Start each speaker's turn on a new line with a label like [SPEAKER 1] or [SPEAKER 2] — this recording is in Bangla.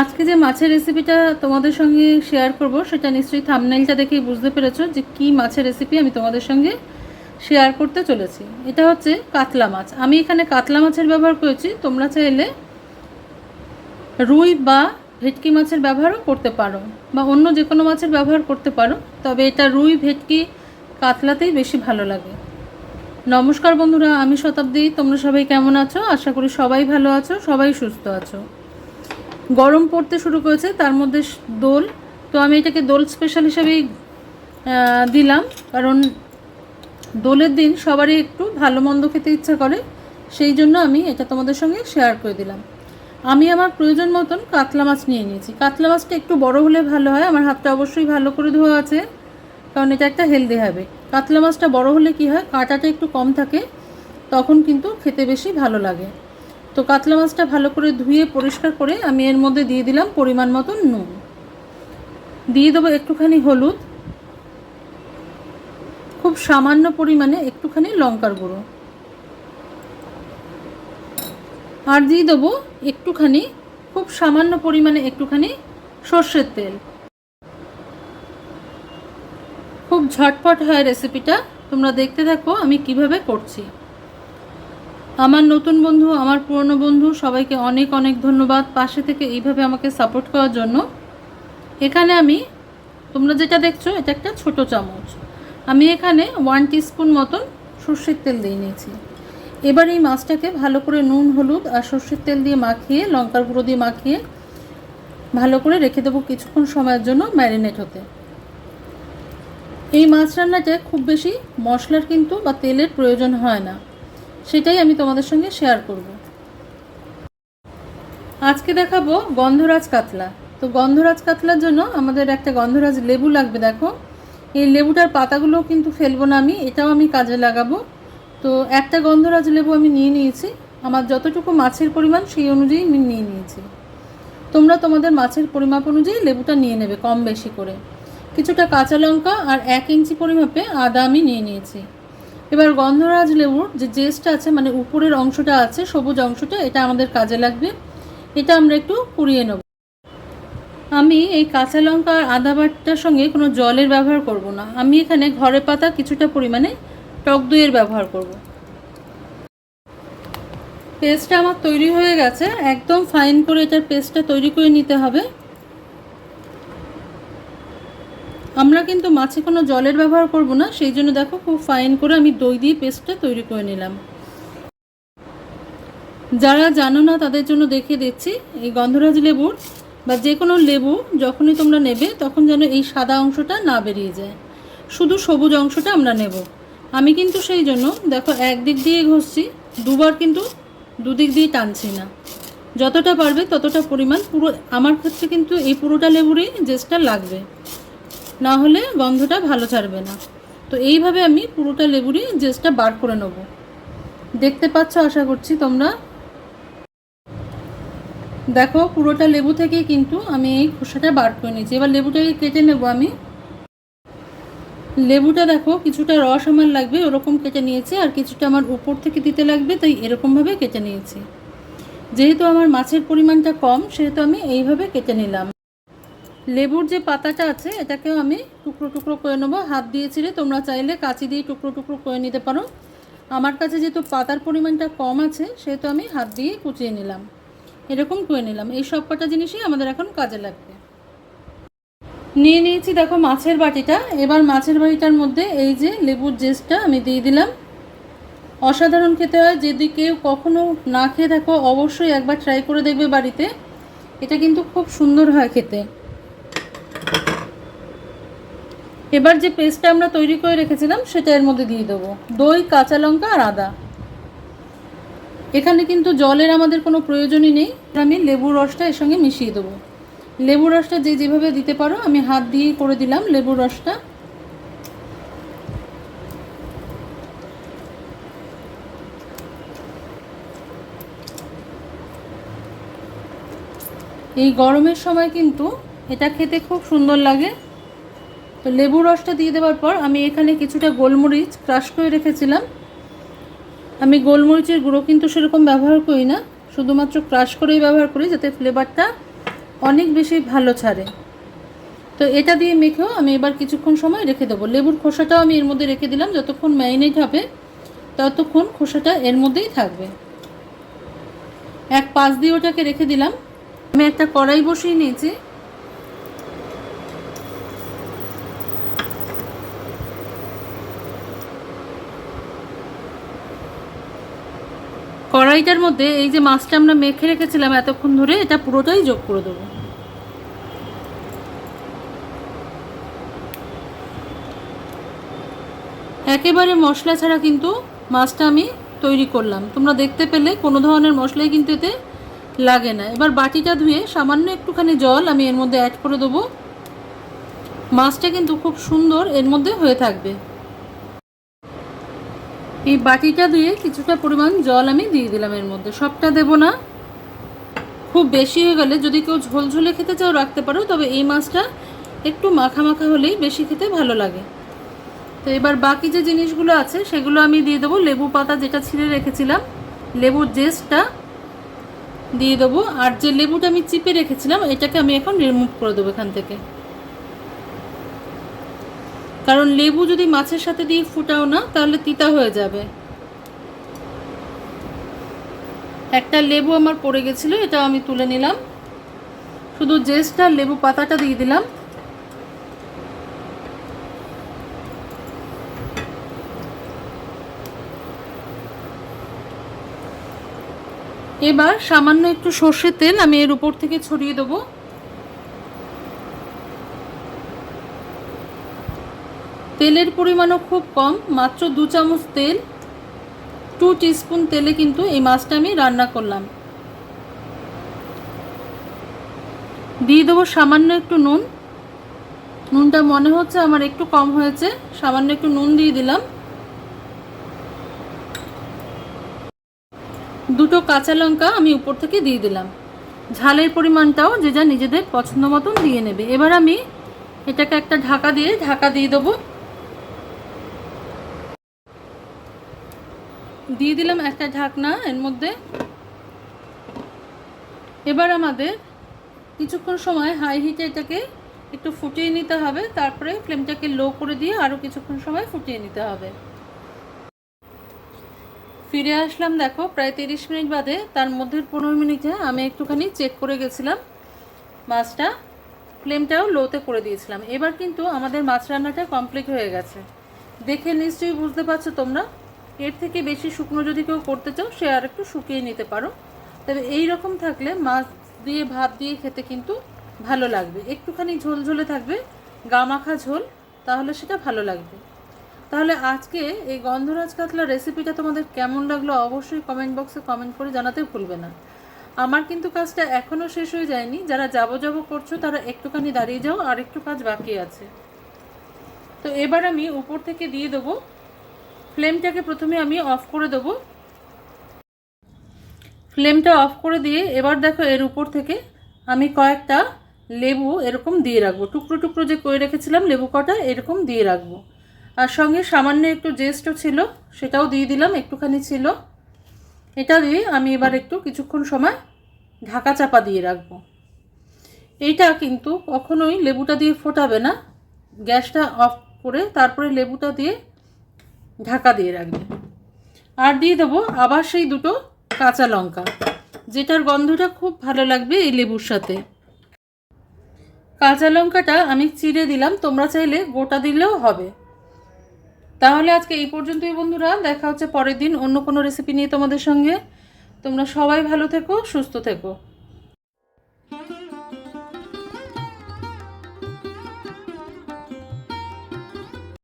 [SPEAKER 1] আজকে যে মাছের রেসিপিটা তোমাদের সঙ্গে শেয়ার করব, সেটা নিশ্চয়ই থামনেলটা দেখেই বুঝতে পেরেছ যে কি মাছের রেসিপি আমি তোমাদের সঙ্গে শেয়ার করতে চলেছি। এটা হচ্ছে কাতলা মাছ। আমি এখানে কাতলা মাছের ব্যবহার করেছি, তোমরা চাইলে রুই বা ভেটকি মাছের ব্যবহারও করতে পারো, বা অন্য যে কোনো মাছের ব্যবহার করতে পারো, তবে এটা রুই, ভেটকি, কাতলাতেই বেশি ভালো লাগে। নমস্কার বন্ধুরা, আমি শতাব্দী, তোমরা সবাই কেমন আছো? আশা করি সবাই ভালো আছো, সবাই সুস্থ আছো। গরম পড়তে শুরু করেছে, তার মধ্যে দোল। তো আমি এটাকে দোল স্পেশাল হিসেবেই দিলাম। কারণ দোলের দিন সবারই একটু ভালো মন্দ খেতে ইচ্ছা করে, সেই জন্য আমি এটা তোমাদের সঙ্গে শেয়ার করে দিলাম। আমি আমার প্রয়োজন মতন কাতলা মাছ নিয়ে নিয়েছি। কাতলা মাছটা একটু বড় হলে ভালো হয়, আমার হাতটা অবশ্যই ভালো করে ধোয়া আছে, কারণ এটা একটা হেলদি হবে কাতলা মাছটা বড় হলে কি হয়, কাঁটাটা একটু কম থাকে, তখন কিন্তু খেতে বেশি ভালো লাগে। তো কাতলা মাছটা ভালো করে ধুয়ে পরিষ্কার করে আমি এর মধ্যে দিয়ে দিলাম পরিমাণ মতন নুন। দিয়ে দেবো একটুখানি হলুদ, খুব সামান্য পরিমাণে একটুখানি লঙ্কার গুঁড়ো। আর দিয়ে দেবো একটুখানি, খুব সামান্য পরিমাণে একটুখানি সর্ষের তেল। খুব ঝটপট হয় রেসিপিটা তোমরা দেখতে থাকো আমি কীভাবে করছি। আমার নতুন বন্ধু, আমার পুরনো বন্ধু, সবাইকে অনেক অনেক ধন্যবাদ পাশে থেকে এইভাবে আমাকে সাপোর্ট করার জন্য। এখানে আমি, তোমরা যেটা দেখছ, এটা একটা ছোট চামচ। আমি এখানে ওয়ান টিস্পুন মতন সর্ষের তেল দিয়ে নিয়েছি। এবার এই মাছটাকে ভালো করে নুন, হলুদ আর সর্ষের তেল দিয়ে মাখিয়ে, লঙ্কার গুঁড়ো দিয়ে মাখিয়ে ভালো করে রেখে দেবো কিছুক্ষণ সময়ের জন্য ম্যারিনেট হতে। এই মাছ রান্নাতে খুব বেশি মশলার কিন্তু বা তেলের প্রয়োজন হয় না। সেটাই আমি তোমাদের সঙ্গে শেয়ার করব। আজকে দেখাবো গন্ধরাজ কাতলা। তো গন্ধরাজ কাতলার জন্য আমাদের একটা গন্ধরাজ লেবু লাগবে, দেখো। এই লেবুটার পাতাগুলো কিন্তু ফেলব না আমি, এটাও আমি কাজে লাগাবো। তো একটা গন্ধরাজ লেবু আমি নিয়ে নিয়েছি। আমার যতটুকু মাছের পরিমাণ সেই অনুযায়ী আমি নিয়ে নিয়েছি। তোমরা তোমাদের মাছের পরিমাপ অনুযায়ী লেবুটা নিয়ে নেবে কম বেশি করে। কিছুটা কাঁচা লঙ্কা আর এক ইঞ্চি পরিমাপে আদা আমি নিয়ে নিয়েছি। এবার গন্ধরাজ লেবুর যে জেসটা আছে মানে উপরের অংশটা আছে, সবুজ অংশটা, এটা আমাদের কাজে লাগবে। এটা আমরা একটু পুড়িয়ে নেব। আমি এই কাঁচা লঙ্কা আর আদা বাটার সঙ্গে কোনো জলের ব্যবহার করব না। আমি এখানে ঘরে পাতা কিছুটা পরিমাণে টক দইয়ের ব্যবহার করব। পেস্টটা আমার তৈরি হয়ে গেছে। একদম ফাইন করে এটার পেস্টটা তৈরি করে নিতে হবে। আমরা কিন্তু মাছে কোনো জলের ব্যবহার করব না, সেই জন্য দেখো খুব ফাইন করে আমি দই দিয়ে পেস্টটা তৈরি করে নিলাম। যারা জানো না, তাদের জন্য দেখিয়ে দিচ্ছি, এই গন্ধরাজ লেবুর বা যে কোনো লেবু যখনই তোমরা নেবে, তখন যেন এই সাদা অংশটা না বেরিয়ে যায়। শুধু সবুজ অংশটা আমরা নেব। আমি কিন্তু সেই জন্য দেখো একদিক দিয়ে ঘষছি, দুবার কিন্তু দুদিক দিয়ে টানছি না। যতটা পারবে ততটা পরিমাণ পুরো, আমার ক্ষেত্রে কিন্তু এই পুরোটা লেবুরই জেসটা লাগবে। না হলে গন্ধটা ভালো ছাড়বে না। তো এইভাবে আমি পুরোটা লেবুরই জেসটা বার করে নেব। দেখতে পাচ্ছ, আশা করছি তোমরা? দেখো, পুরোটা লেবু থেকে কিন্তু আমি এই খোসাটা বার করে নিয়েছি। এবার লেবুটাকে কেটে নেব আমি। লেবুটা দেখো, কিছুটা রস আমার লাগবে, ওরকম কেটে নিয়েছি, আর কিছুটা আমার উপর থেকে দিতে লাগবে, তাই এরকমভাবে কেটে নিয়েছি। যেহেতু আমার মাছের পরিমাণটা কম, সেহেতু আমি এইভাবে কেটে নিলাম। লেবুর যে পাতাটা আছে, এটাকেও আমি টুকরো টুকরো করে নেব। হাত দিয়ে ছিঁড়ে তোমরা চাইলে কাঁচি দিয়ে টুকরো টুকরো করে নিতে পারো। আমার কাছে যেহেতু পাতার পরিমাণটা কম আছে, সেহেতু আমি হাত দিয়ে কুচিয়ে নিলাম। এরকম করে নিলাম। এই সব কটা জিনিসই আমাদের এখন কাজে লাগবে। নিয়ে নিয়েছি দেখো মাছের বাটিটা। এবার মাছের বাটিটার মধ্যে এই যে লেবুর জেসটা আমি দিয়ে দিলাম। অসাধারণ খেতে হয়। যদি কেউ কখনো না খেয়ে থাকো, অবশ্যই একবার ট্রাই করে দেখবে বাড়িতে। এটা কিন্তু খুব সুন্দর হয় খেতে। এবার যে পেস্টটা আমরা তৈরি করে রেখেছিলাম, সেটা এর মধ্যে দিয়ে দেবো। দই, কাঁচা লঙ্কা আর আদা। এখানে কিন্তু জলের আমাদের কোনো প্রয়োজনই নেই। আমি লেবুর রসটা এর সঙ্গে মিশিয়ে দেবো। লেবুর রসটা যে যেভাবে দিতে পারো, আমি হাত দিয়েই করে দিলাম লেবুর রসটা। এই গরমের সময় কিন্তু এটা খেতে খুব সুন্দর লাগে। তো লেবুর রসটা দিয়ে দেওয়ার পর আমি এখানে কিছুটা গোলমরিচ ক্রাশ করে রেখেছিলাম। আমি গোলমরিচের গুঁড়ো কিন্তু সেরকম ব্যবহার করি না, শুধুমাত্র ক্রাশ করেই ব্যবহার করি যাতে ফ্লেভারটা অনেক বেশি ভালো ছাড়ে। তো এটা দিয়ে মেখেও আমি এবার কিছুক্ষণ সময় রেখে দেবো। লেবুর খোসাটাও আমি এর মধ্যে রেখে দিলাম, যতক্ষণ ম্যারিনেট হবে ততক্ষণ খোসাটা এর মধ্যেই থাকবে। এক পাশ দিয়ে ওটাকে রেখে দিলাম। আমি একটা কড়াই বসিয়ে নিয়েছি। কড়াইটার মধ্যে এই যে মাছটা আমরা মেখে রেখেছিলাম এতক্ষণ ধরে, এটা পুরোটাই যোগ করে দেবো। একেবারে মশলা ছাড়া কিন্তু মাছটা আমি তৈরি করলাম। তোমরা দেখতে পেলে কোনো ধরনের মশলাই কিন্তু এতে লাগে না। এবার বাটিটা ধুয়ে সামান্য একটুখানি জল আমি এর মধ্যে অ্যাড করে দেবো। মাছটা কিন্তু খুব সুন্দর এর মধ্যে হয়ে থাকবে। এই বাটিটা দিয়ে কিছুটা পরিমাণ জল আমি দিয়ে দিলাম এর মধ্যে। সবটা দেব না। খুব বেশি হয়ে গেলে যদি কেউ ঝোলঝোলে খেতে চাও রাখতে পারো, তবে এই মাছটা একটু মাখা মাখা হলেই বেশি খেতে ভালো লাগে। তো এবার বাকি যে জিনিসগুলো আছে, সেগুলো আমি দিয়ে দেবো। লেবু পাতা যেটা ছিঁড়ে রেখেছিলাম, লেবুর জেস্টটা দিয়ে দেবো। আর যে লেবুটা আমি চিপে রেখেছিলাম, এটাকে আমি এখন রিমুভ করে দেবো এখান থেকে। কারণ লেবু যদি মাছের সাথে দিয়ে ফুটাও না, তাহলে তিতা হয়ে যাবে। একটা লেবু আমার পড়ে গেছিল, এটা আমি তুলে নিলাম। শুধু জেস্টটা লেবু পাতাটা দিয়ে দিলাম। এবার সামান্য একটু সর্ষের তেল আমি এর উপর থেকে ছড়িয়ে দেবো। তেলের পরিমাণও খুব কম, মাত্র দু চামচ তেল, টু টিস্পুন তেলে কিন্তু এই মাছটা আমি রান্না করলাম। দিয়ে দেবো সামান্য একটু নুন। নুনটা মনে হচ্ছে আমার একটু কম হয়েছে, সামান্য একটু নুন দিয়ে দিলাম। দুটো কাঁচা লঙ্কা আমি উপর থেকে দিয়ে দিলাম। ঝালের পরিমাণটাও যে যা নিজেদের পছন্দ মতন দিয়ে নেবে। এবার আমি এটাকে একটা ঢাকা দিয়ে ঢাকা দিয়ে দেবো দিয়ে দিলাম একটা ঢাকনা এর মধ্যে। এবার আমাদের কিছুক্ষণ সময় হাই হিটে এটাকে একটু ফুটিয়ে নিতে হবে, তারপরে ফ্লেমটাকে লো করে দিয়ে আরও কিছুক্ষণ সময় ফুটিয়ে নিতে হবে। ফিরে আসলাম দেখো, প্রায় তিরিশ মিনিট বাদে, তার মধ্যে পনেরো মিনিটে আমি একটুখানি চেক করে গেছিলাম। মাছটা ফ্লেমটাও লোতে করে দিয়েছিলাম। এবার কিন্তু আমাদের মাছ রান্নাটা কমপ্লিট হয়ে গেছে। দেখে নিশ্চয়ই বুঝতে পারছ তোমরা। এর থেকে বেশি শুকনো যদি কেউ করতে চাও, সে আর একটু শুকিয়ে নিতে পারো। তবে এই রকম থাকলে মাছ দিয়ে, ভাত দিয়ে খেতে কিন্তু ভালো লাগবে। একটুখানি ঝোল ঝোলে থাকবে গামাখা ঝোল, তাহলে সেটা ভালো লাগবে। তাহলে আজকে এই গন্ধরাজ কাতলা রেসিপিটা তোমাদের কেমন লাগল অবশ্যই কমেন্ট বক্সে কমেন্ট করে জানাতে ভুলবে না। আমার কিন্তু কাজটা এখনও শেষ হয়ে যায়নি। যারা যাব যাব করছ, তারা একটুখানি দাঁড়িয়ে যাও, আর একটু কাজ বাকি আছে। তো এবার আমি উপর থেকে দিয়ে দেবো ফ্লেমটাকে প্রথমে আমি অফ করে দেবো। ফ্লেমটা অফ করে দিয়ে এবার দেখো এর উপর থেকে আমি কয়েকটা লেবু এরকম দিয়ে রাখব। টুকরো টুকরো যে করে রেখেছিলাম, লেবু কটা এরকম দিয়ে রাখব। আর সঙ্গে সামান্য একটু জেস্টও ছিল, সেটাও দিয়ে দিলাম, একটুখানি ছিল। এটা দিয়ে আমি এবার একটু কিছুক্ষণ সময় ঢাকা চাপা দিয়ে রাখব। এইটা কিন্তু কখনোই লেবুটা দিয়ে ফোটাবে না। গ্যাসটা অফ করে তারপরে লেবুটা দিয়ে ঢাকা দিয়ে রাখবে। আর দিয়ে দেবো আবার সেই দুটো কাঁচা লঙ্কা, যেটার গন্ধটা খুব ভালো লাগবে এই লেবুর সাথে। কাঁচা লঙ্কাটা আমি চিড়ে দিলাম, তোমরা চাইলে গোটা দিলেও হবে। তাহলে আজকে এই পর্যন্তই বন্ধুরা, দেখা হচ্ছে পরের দিন অন্য কোনো রেসিপি নিয়ে তোমাদের সঙ্গে। তোমরা সবাই ভালো থেকো, সুস্থ থেকো।